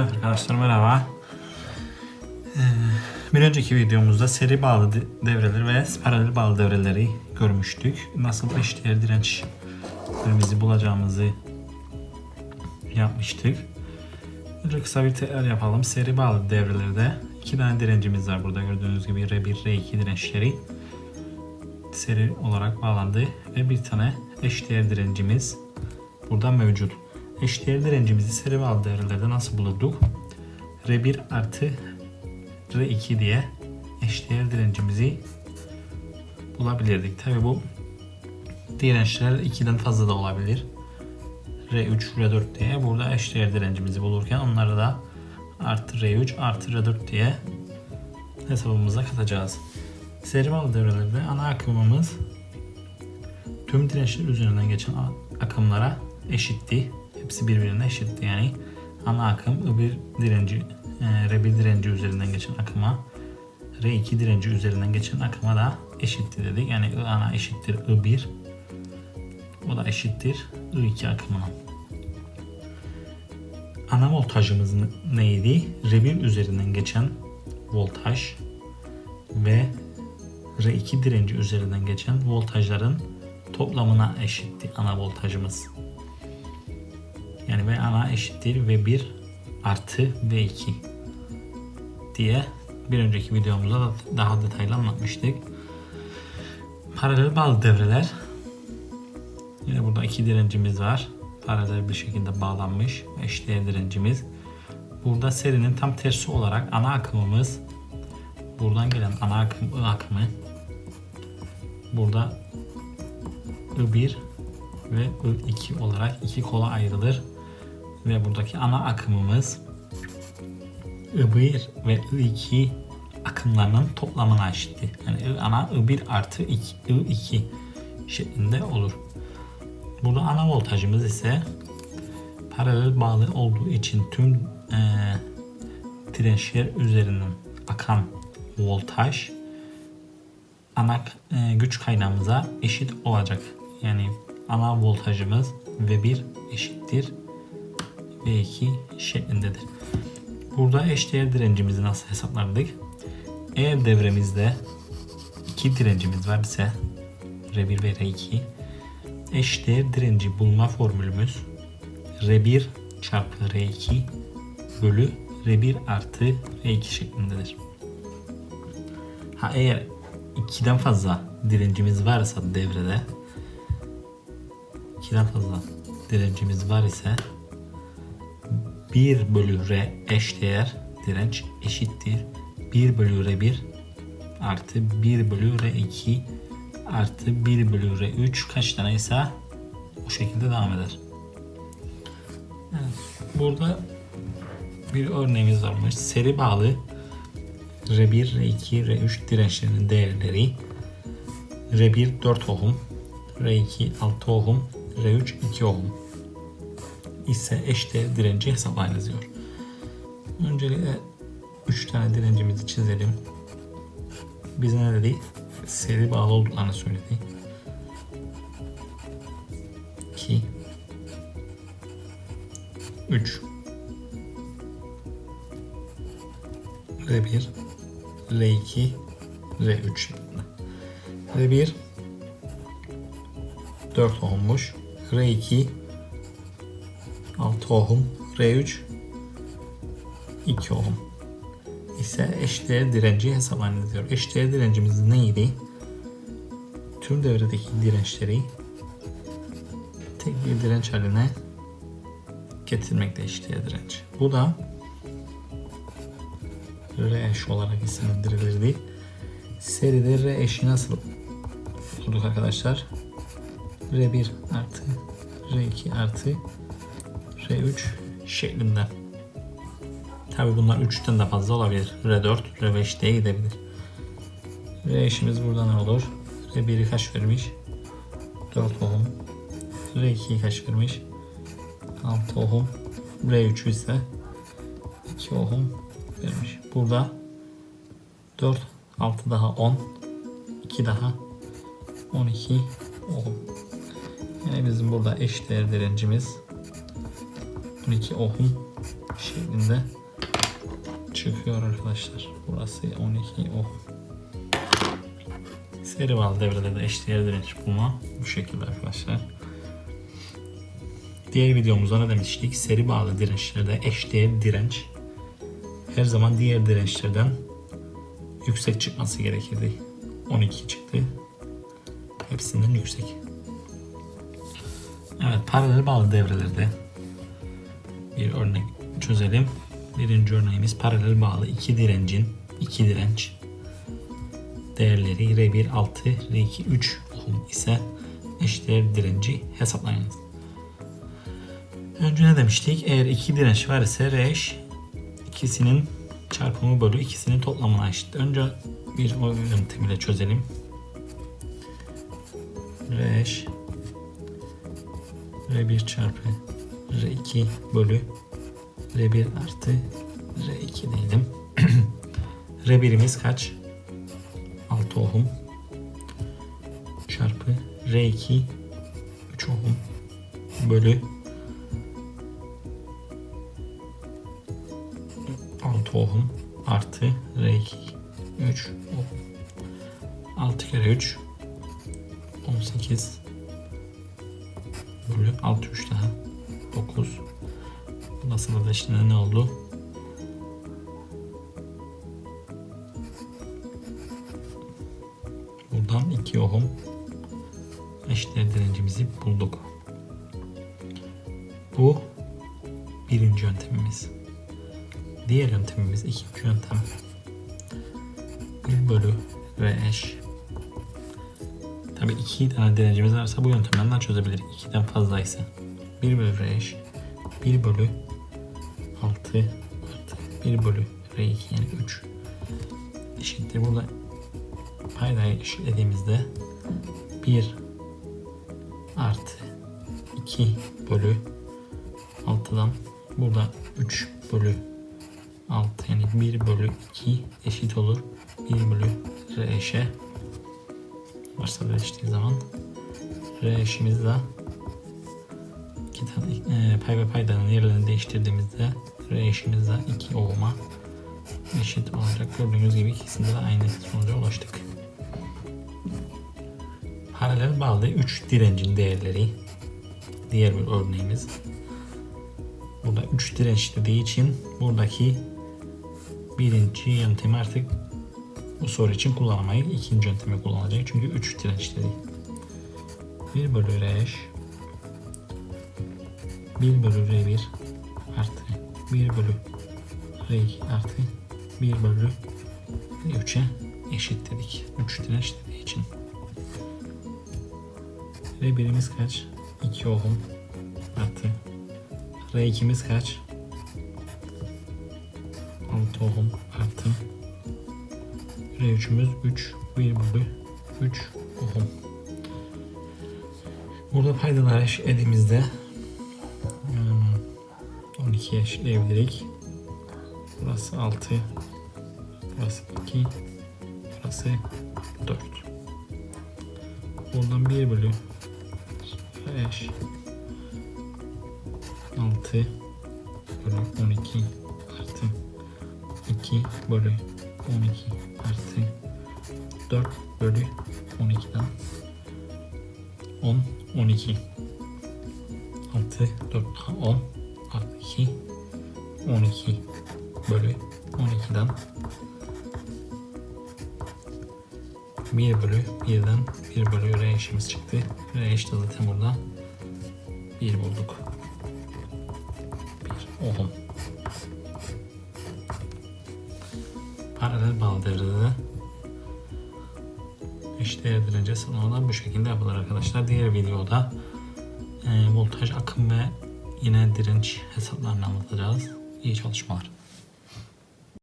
Evet arkadaşlar merhaba. Ee, bir önceki videomuzda seri bağlı de- devreleri ve paralel bağlı devreleri görmüştük. Nasıl eşdeğer dirençlerimizi bulacağımızı yapmıştık. Önce kısa bir tekrar yapalım. Seri bağlı devrelerde iki tane direncimiz var burada gördüğünüz gibi R1, R2 dirençleri seri olarak bağlandı ve bir tane eşdeğer direncimiz burada mevcut. Eşdeğer direncimizi seri bağlı devrelerde nasıl bulurduk? R1 artı R2 diye eşdeğer direncimizi bulabilirdik. Tabi bu dirençler 2'den fazla da olabilir. R3, R4 diye burada eşdeğer direncimizi bulurken onları da artı R3 artı R4 diye hesabımıza katacağız. Seri bağlı devrelerde ana akımımız tüm dirençler üzerinden geçen akımlara eşitti. Hepsi birbirine eşitti yani. Ana akım I1 direnci, e, R1 direnci üzerinden geçen akıma R2 direnci üzerinden geçen akıma da eşitti dedik. Yani I ana eşittir I1 o da eşittir I2 akımına. Ana voltajımız ne- neydi? R1 üzerinden geçen voltaj ve R2 direnci üzerinden geçen voltajların toplamına eşitti ana voltajımız. Yani V ana eşittir V1 artı V2 diye bir önceki videomuzda da daha detaylı anlatmıştık. Paralel bağlı devreler Yine burada iki direncimiz var. Paralel bir şekilde bağlanmış. Eşdeğer direncimiz. Burada serinin tam tersi olarak ana akımımız buradan gelen ana akım I akımı burada I1 ve I2 olarak iki kola ayrılır. Ve buradaki ana akımımız I1 ve I2 akımlarının toplamına eşittir. Yani I ana I1 artı I2, I2 şeklinde olur. Burada ana voltajımız ise paralel bağlı olduğu için tüm e, dirençler üzerinden akan voltaj ana e, güç kaynağımıza eşit olacak. Yani ana voltajımız V1 eşittir V2 şeklindedir. Burada eşdeğer direncimizi nasıl hesaplardık? Eğer devremizde iki direncimiz var ise R1 ve R2 eşdeğer direnci bulma formülümüz R1 çarpı R2 bölü R1 artı R2 şeklindedir. Ha eğer 2'den fazla direncimiz varsa devrede 2'den fazla direncimiz var ise 1 bölü R eşdeğer direnç eşittir 1 bölü R1 artı 1 bölü R2 artı 1 bölü R3 kaç tane ise bu şekilde devam eder. Evet, burada bir örneğimiz varmış. Seri bağlı R1, R2, R3 dirençlerinin değerleri R1 4 ohm, R2 6 ohm, R3 2 ohm ise eşdeğer direnci hesaplayınız diyor. Öncelikle 3 tane direncimizi çizelim. Bize ne dedi? Seri bağlı olduklarını söyledi. 2 3 R1 R2 R3 şeklinde. R1 4 ohmmuş. R2 6 ohm. R3 2 ohm ise eşdeğer direnci hesaplanır diyor. Eşdeğer direncimiz neydi? Tüm devredeki dirençleri tek bir direnç haline getirmekte eşdeğer direnç. Bu da R eş olarak isimlendirilirdi. Seride R eşi nasıl bulduk arkadaşlar? R1 artı R2 artı R3 şeklinde. Tabi bunlar 3'ten de fazla olabilir. R4, R5 diye gidebilir. R burada ne olur? R1'i kaç vermiş? 4 ohm. R2'yi kaç vermiş? 6 ohm. R3 ise 2 ohm vermiş. Burada 4, 6 daha 10, 2 daha 12 ohm. Yani bizim burada eş değer direncimiz 12 ohm şeklinde çıkıyor arkadaşlar. Burası 12 ohm. Seri bağlı devrede de eşdeğer direnç bulma bu şekilde arkadaşlar. Diğer videomuzda ne demiştik? Seri bağlı dirençlerde eşdeğer direnç her zaman diğer dirençlerden yüksek çıkması gerekirdi. 12 çıktı. Hepsinden yüksek. Evet paralel bağlı devrelerde bir örnek çözelim. Birinci örneğimiz paralel bağlı iki direncin iki direnç değerleri R1 6 R2 3 ohm ise eşdeğer direnci hesaplayınız. Önce ne demiştik? Eğer iki direnç var ise R eş ikisinin çarpımı bölü ikisinin toplamına eşit. Önce bir o yöntemiyle çözelim. R eş R1 çarpı R2 bölü R1 artı R2 diyelim. R1'imiz kaç? 6 ohm çarpı R2 3 ohm bölü 6 ohm artı R2 3 ohm 6 kere 3 18 bölü 6 3 daha 9 Bundan da şimdi ne oldu? Buradan 2 ohm eşdeğer direncimizi bulduk. Bu birinci yöntemimiz. Diğer yöntemimiz ikinci yöntem. 1 bölü ve eş. Tabi iki tane direncimiz varsa bu yöntemden daha çözebiliriz. 2'den fazlaysa. 1 bölü R eş. 1 bölü 6 artı 1 bölü R2 yani 3 eşittir. Burada paydayı eşitlediğimizde 1 artı 2 bölü 6'dan burada 3 bölü 6 yani 1 bölü 2 eşit olur. 1 bölü R eşe varsa değiştiği zaman R eşimiz de iki tane e, pay ve paydanın yerlerini değiştirdiğimizde R eşimiz de 2 ohm'a eşit olacak. Gördüğünüz gibi ikisinde de aynı sonuca ulaştık. Paralel bağlı 3 direncin değerleri diğer bir örneğimiz. Burada 3 direnç dediği için buradaki birinci yöntemi artık bu soru için kullanamayız. İkinci yöntemi kullanacak. Çünkü 3 direnç dedi. 1 bölü R eş 1 bölü R1 artı 1 bölü R2 artı 1 bölü R3'e eşit dedik. 3 direnç dediği için. R1'imiz kaç? 2 ohm artı R2'miz kaç? 6 ohm artı R3'ümüz 3 1 bölü 3 ohm. Burada paydalar eşitlediğimizde 12 eşitleyebilirik. Burası 6 Burası 2 Burası 4 Buradan 1 bölü 5 6 bölü 12 artı 2 bölü 12 artı 4 bölü 12'den 10 12 6 4 daha 10 artı 2 12 bölü 12'den 1 bölü 1'den 1 bölü R eşimiz çıktı. R eşit zaten burada 1 bulduk. 1 ohm. Paralel bağlı devrede de eşdeğer dirence sınavından bu şekilde yapılır arkadaşlar. Diğer videoda e, voltaj akım ve yine direnç hesaplarını anlatacağız. İyi çalışmalar.